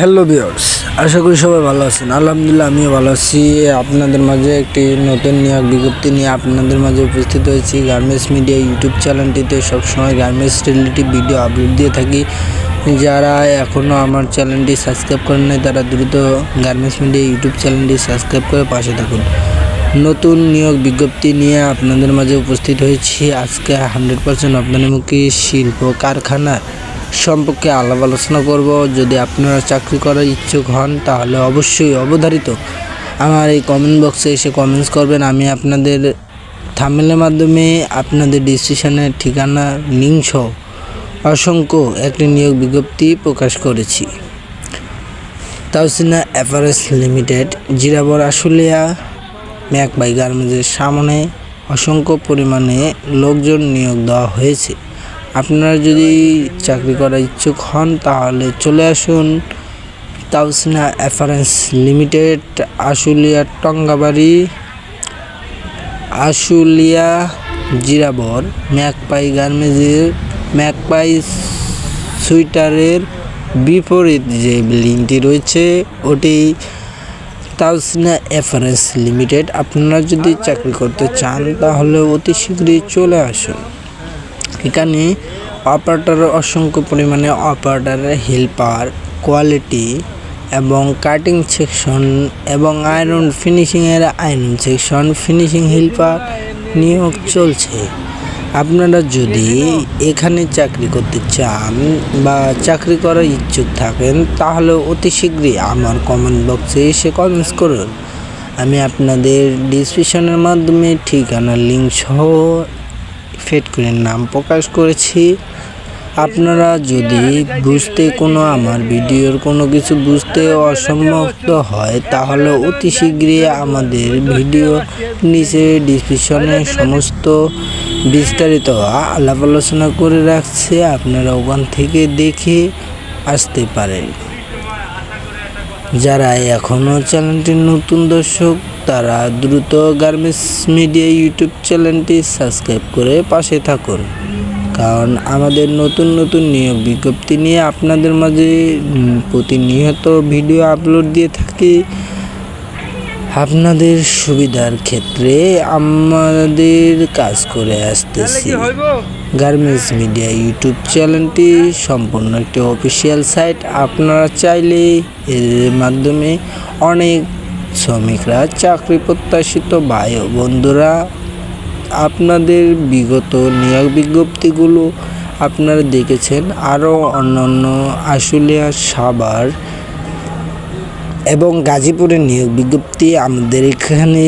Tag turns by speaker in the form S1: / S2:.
S1: Hello বিয়ার্স আশা করি সবাই ভালো আছেন। আলহামদুলিল্লাহ, আমিও ভালো আছি। আপনাদের মাঝে একটি নতুন নিয়োগ বিজ্ঞপ্তি নিয়ে আপনাদের মাঝে উপস্থিত হয়েছি। গার্মেন্টস মিডিয়া ইউটিউব চ্যানেলটিতে সবসময় গার্মেন্টস রিলেটিভ ভিডিও আপলোড দিয়ে থাকি। যারা এখনও আমার চ্যানেলটি সাবস্ক্রাইব করেন নাই তারা দ্রুত গার্মেন্টস মিডিয়া ইউটিউব চ্যানেলটি সাবস্ক্রাইব করে পাশে থাকুন। নতুন নিয়োগ বিজ্ঞপ্তি নিয়ে আপনাদের মাঝে উপস্থিত হয়েছি। আজকে হান্ড্রেড পার্সেন্ট রপ্তানিমুখী শিল্প কারখানা সম্পর্কে আলাপ আলোচনা করব। যদি আপনারা চাকরি করার ইচ্ছুক হন, তাহলে অবশ্যই অবধারিত আমার এই কমেন্ট বক্সে এসে কমেন্টস করবেন। আমি আপনাদের থামেলের মাধ্যমে আপনাদের ডিসিশনের ঠিকানা লিঙ্ক সহ অসংখ্য একটি নিয়োগ বিজ্ঞপ্তি প্রকাশ করেছি। তাওসিনা এফারেস লিমিটেড, জিরাবর আশুলিয়া। ম্যাকবাই গার্মেন্টসের সামনে অসংখ্য পরিমাণে লোকজন নিয়োগ দেওয়া হয়েছে। আপনারা যদি চাকরি করার ইচ্ছুক হন, তাহলে চলে আসুন তাওসিনা এফারেন্স লিমিটেড, আশুলিয়া টঙ্গাবাড়ি, আশুলিয়া জিরাবর ম্যাকপাই গার্মেন্টসের ম্যাকপাই সুইটারের বিপরীত যে বিল্ডিংটি রয়েছে, ওটি তাওসিনা এফারেন্স লিমিটেড, আপনারা যদি চাকরি করতে চান, তাহলে অতি শীঘ্রই চলে আসুন। এখানে অপারেটরের অসংখ্য পরিমাণে অপারেটরের হেল্পার, কোয়ালিটি এবং কাটিং সেকশন এবং আয়রন ফিনিশিংয়ের আয়রন সেকশন, ফিনিশিং হেল্পার নিয়োগ চলছে। আপনারা যদি এখানে চাকরি করতে চান বা চাকরি করার ইচ্ছুক থাকেন তাহলে অতি শীঘ্রই আমার কমেন্ট বক্সে এসে কমেন্টস করুন। আমি আপনাদের ডিসক্রিপশনের মাধ্যমে ঠিকানা লিঙ্ক সহ ফেড করে নাম প্রকাশ করেছি। আপনারা যদি বুঝতে কোনো আমার ভিডিওর কোনো কিছু বুঝতে অসম্মত হয় তাহলে অতি শীঘ্রই আমাদের ভিডিও নিচে ডিসক্রিপশনে সমস্ত বিস্তারিত আলাপ আলোচনা করে রাখছে। আপনারা ওখান থেকে দেখে আসতে পারেন। যারা এখনও চ্যানেলটির নতুন দর্শক, তারা দ্রুত গার্মেন্টস মিডিয়া ইউটিউব চ্যানেলটি সাবস্ক্রাইব করে পাশে থাকুন। কারণ আমাদের নতুন নতুন নিয়োগ বিজ্ঞপ্তি নিয়ে আপনাদের মাঝে প্রতিনিয়ত ভিডিও আপলোড দিয়ে থাকি। আপনাদের সুবিধার ক্ষেত্রে আমাদের কাজ করে আসতেছি। গার্মেন্টস মিডিয়া ইউটিউব চ্যানেলটি সম্পূর্ণ একটি অফিসিয়াল সাইট। আপনারা চাইলে এর মাধ্যমে অনেক শ্রমিকরা চাকরি প্রত্যাশিত ভাই ও বন্ধুরা আপনাদের বিগত নিয়োগ বিজ্ঞপ্তিগুলো আপনারা দেখেছেন। আরও অন্যান্য আশুলিয়া সাভার এবং গাজীপুরের নিয়োগ বিজ্ঞপ্তি আমাদের এখানে